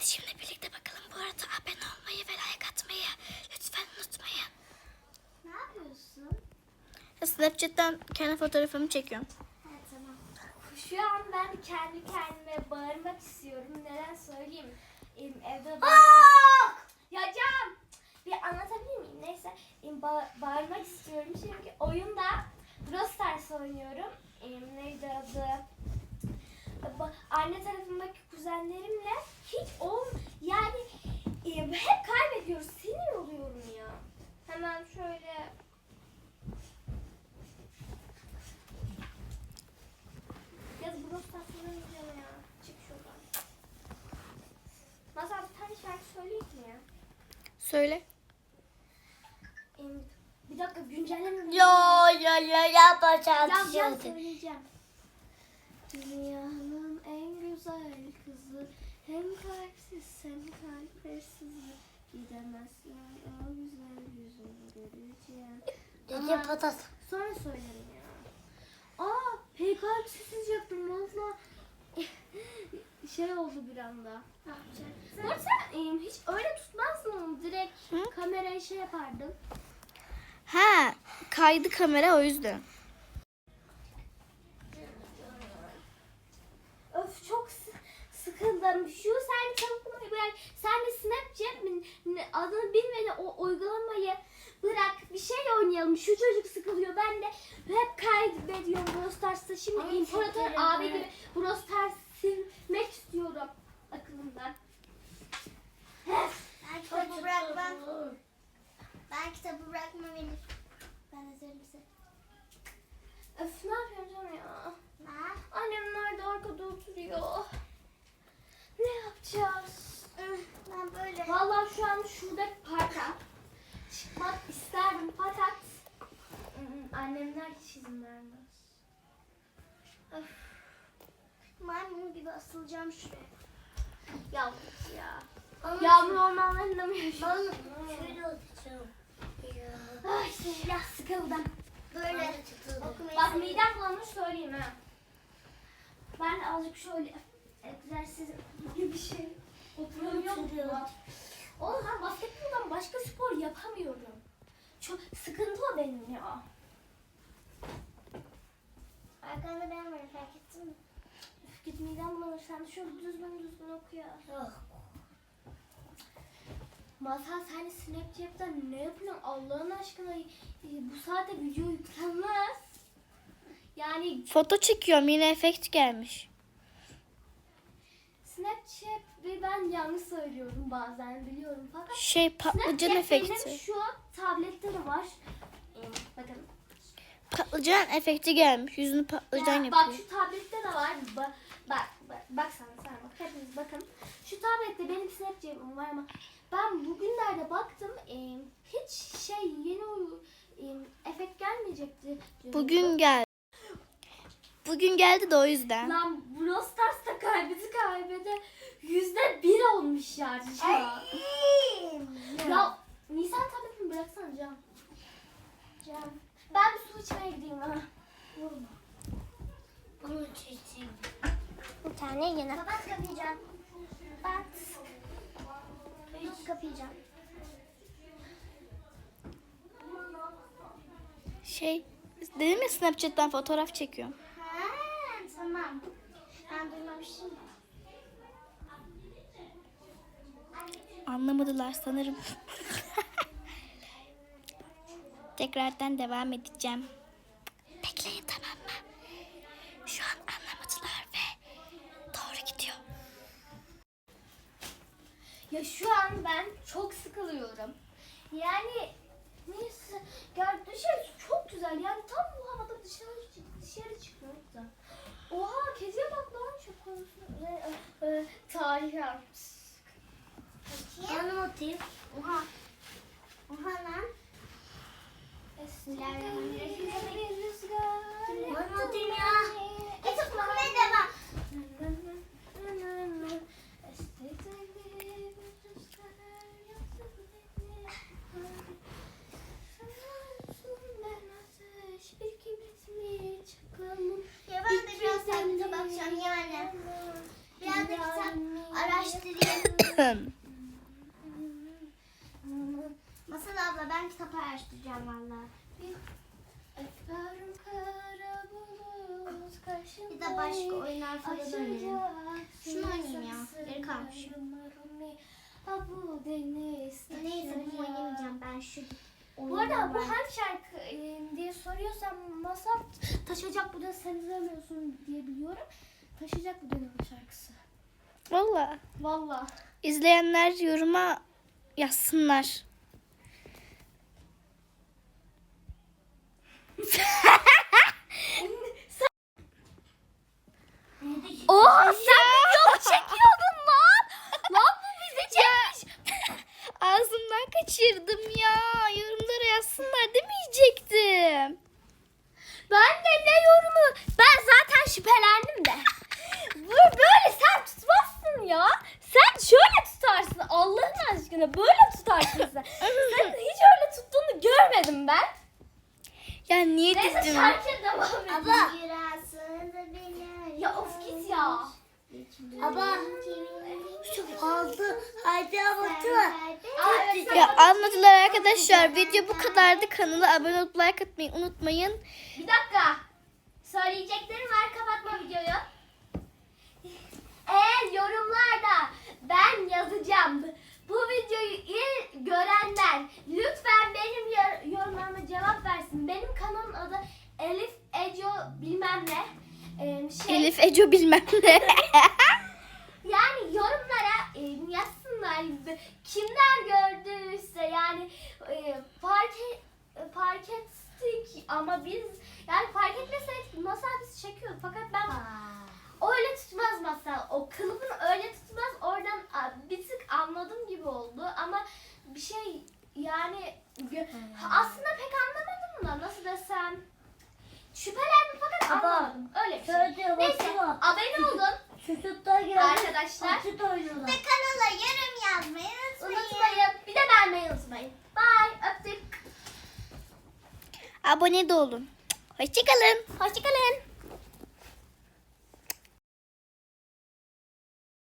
kanalımıza abone olmayı ve like atmayı lütfen unutmayın. Ne yapıyorsun? Snapchat'ten kendi fotoğrafımı çekiyorum. Ha tamam. Şu an ben kendi kendime bağırmak istiyorum. Neden söyleyeyim? Evde bağırmak. Ya Can! Bir anlatabilir miyim? Neyse. ba- bağırmak istiyorum çünkü oyunda Brawl Stars oynuyorum. Neydi adı? Anne tarafındaki kuzenlerimle hiç ol yani em, hep kaybediyoruz. Sinir oluyorum ya. Hemen şöyle Ya Brawl Stars'ını oynayacağım ya. Çık şuradan. Masal bir tane şarkı söyleyeyim mi ya? Söyle. Bir dakika güncelleme. Ya ya ya yapacağım. Yaz yaz söyleyeceğim. Dünyanın en güzel kızı hem kalpsiz hem kalpsiz gidemezler o güzel yüzünü göreceğim. Gece patat. Sonra söylerim ya. Aa, hey kalpsiz yaptım valla. Şey oldu bir anda. Ne yapacaksın? Bu arada sen hiç öyle tutmazdın onu. Direkt Hı? kamerayı şey yapardım. Ha, kaydı kamera o yüzden. Öf çok sı- sıkıldım. Şu sen çalışmayı bırak. Sen de Snapchat mi adını bilmeden o uygulamayı bırak. Bir şey oynayalım. Şu çocuk sıkılıyor. Ben de hep kaybediyorum Brawl Stars'ta. Şimdi Ay, İmparator çok abi gibi Brawl Stars silmek istiyorum akılımdan. Ben kitabı bırakmam. Ben kitabı bırakmam Elif. Ben hazırım size. Öf ne yapıyorum ya? Ne? Annemler de arkada oturuyor. Ne yapacağız? Ben böyle. Vallahi şu an şurada parka çıkmak isterdim fakat ım, annemler hiç izin vermez. Maymun gibi asılacağım şuraya. Yavrum ya. Yağmur ormanlarında mı yaşıyorsun? Şöyle oturacağım. Ay ya sıkıldım. Böyle. Okumayı Bak midem bulanmış söyleyeyim ha. Ben azıcık şöyle egzersiz gibi bir şey oturamıyorum. Oturuyorum. Oğlum ben basketboldan başka spor yapamıyorum. Çok sıkıntı o benim ya. Arkanda ben varım fark ettin mi? Üf, git midem bulanır. Sen şöyle düzgün düzgün oku ya. Yok. Mazhar sen Snapchat'ten ne yapıyorsun Allah'ın aşkına? e, Bu saate video yüklenmez. Yani Foto çekiyorum yine efekt gelmiş. Snapchat ve ben yanlış söylüyorum bazen biliyorum fakat Şey patlıcan Snapchat efekti. benim şu tablette de var. Ee, bakın. Patlıcan efekti gelmiş. Yüzünü patlıcan Ya, bak yapıyor. şu tablette de var. Ba- bak, bak, bak sen, sen bak. Hepiniz bakın. Şu tablette benim Snapchat'im var ama ben bugünlerde baktım. e, hiç şey yeni oyun e, efekt gelmeyecekti. Bugün geldi. Bugün geldi de o yüzden. Lan Brawl Stars'ta kaybedi kaybede yüzde bir olmuş yani şu an. Ya Nisan tabletini bıraksana Can. Can. İçmeye gideyim ha. Bunu çekeyim. Bir tane yine. Kapat kapayacağım. Bat. Kapat kapayacağım. Şey dedim ya Snapchat'ten fotoğraf çekiyorum. Ha tamam. Ben duymamıştım. Anlamadılar sanırım. Tekrardan devam edeceğim. Bekleyin tamam mı? Şu an anlamadılar ve doğru gidiyor. Ya şu an ben çok sıkılıyorum. Yani neyse gel dışarı çok güzel yani tam bu havada dışarı dışarı çıkıyoruz da. Oha kediye bak lan çok konusunda. E, e, tarih yapmış. Yanım oturayım. Oha. Oha lan. Bismillahirrahmanirrahim. Bir rüzgar. Yanım oturayım ya. Et okumaya devam. Ya ben de biraz daha kitap bakacağım Masal abla ben kitap araştıracağım valla. Bir de başka oyunlar falan oynayayım. Şunu oynayayım ya, geri kalmış. Ha bu deniz. Neyse bunu oynamayacağım ben şu Bu arada bu hangi şarkı e, diye soruyorsam masal taşacak bu da sen izlemiyorsun diye biliyorum. Taşacak bu dönem şarkısı. Valla. Valla. İzleyenler yoruma yazsınlar. Oo sen video çekiyordun lan. lan bu bizi çekmiş. Ağzımdan kaçırdım ya. Yorumlara yazsınlar demeyecektim. Ben de ne yorumu? Ben zaten şüphelendim de. Bu böyle sen tutmazsın ya. Sen şöyle tutarsın Allah'ın aşkına böyle tutarsın sen. sen hiç öyle tuttuğunu görmedim ben. Ya niye Neyse dedim? şarkıya devam edelim. Abla. Ya of git ya. Abla. Şu aldı. Hadi batı. Aa, evet, sen- Ya anladılar arkadaşlar. Video bu kadardı. Kanala abone olup like atmayı unutmayın. Bir dakika. Söyleyeceklerim var kapatma videoyu. Eğer yorumlarda ben yazacağım. Bu videoyu ilk görenler lütfen benim yor- yorumlarıma cevap versin. Benim kanalın adı Elif Eco bilmem ne. Ee, şey, Elif Eco bilmem ne. Yani yorumlara e, yazsınlar. Kimler gördüyse yani e, fark, e- fark ettik ama biz yani fark etmeseydik masal biz çekiyorduk. Fakat ben öyle tutmaz masal. O kılıfını öyle tutmaz. Oradan a, bir tık anladım gibi oldu ama bir şey yani gö- aslında pek anlamadım da nasıl desem şüphelendim fakat anlamadım. Öyle bir şey. şöyle Neyse abone olun Çocuklar geldi. arkadaşlar. Açık oynuyorlar. Ve kanala yorum yazmayı unutmayın. Unutmayın. Bir de beğenmeyi unutmayın. Bye. Öptük. abone de olun. Hoşçakalın. Hoşçakalın.